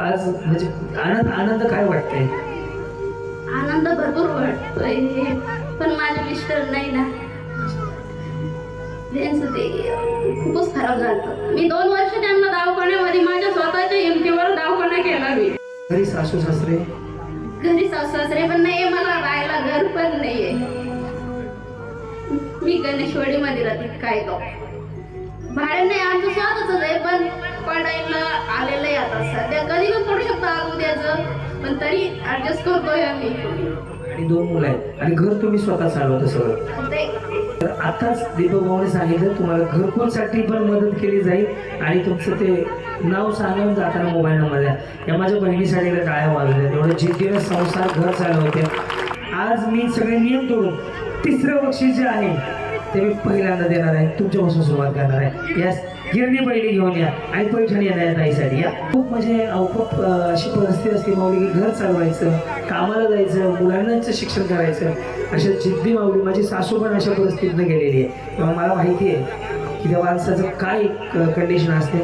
आज म्हणजे आनंद आनंद काय वाटतंय? आनंद भरपूर वाटतोय. पण माझे मिस्टर नाही ना. त्यांचं ते खूपच खराब झालं मी दोन वर्ष त्यांना दवाखान्यामध्ये माझ्या स्वतःच्या हिमतीवर दवाखाना केला मी. घरी सासू सासरे? घरी सासू सासरे पण नाहीये मला राहायला घर पण नाहीये. मी गणेशवाडी मध्ये राहते काय तो. भाडे नाही आमचं स्वतःच आहे पण पडायला पण तरी ऍडजस्ट करतोय आम्ही. आणि दोन मुलं आहेत. आणि घर तुम्ही स्वतः चालवता सगळं. ते तर आताच दीपक भाऊने सांगितलं तुम्हाला घरकुलसाठी पण मदत केली जाईल आणि तुमचं ते नाव सांगून जाताना मोबाईल नंबर द्या. या माझ्या बहिणीसाठी टाळ्या वाजल्या तेवढं जिद्दीनं संसार घर चालवते आज मी सगळे नियम तोडून तिसरं बक्षीस जे आहे ते मी पहिल्यांदा देणार आहे तुमच्यापासून सुरुवात करणार आहे. यास गिरणी पहिली घेऊन या आणि पैठणी येणार ताईसाठी या. खूप म्हणजे खूप अशी परिस्थिती असते माऊली की घर चालवायचं कामाला जायचं मुलांचं शिक्षण करायचं अशा जिद्दी माऊली माझी सासू पण अशा परिस्थितीनं गेलेली आहे. तेव्हा मला माहिती आहे की त्या माणसाचं काय कंडिशन असते.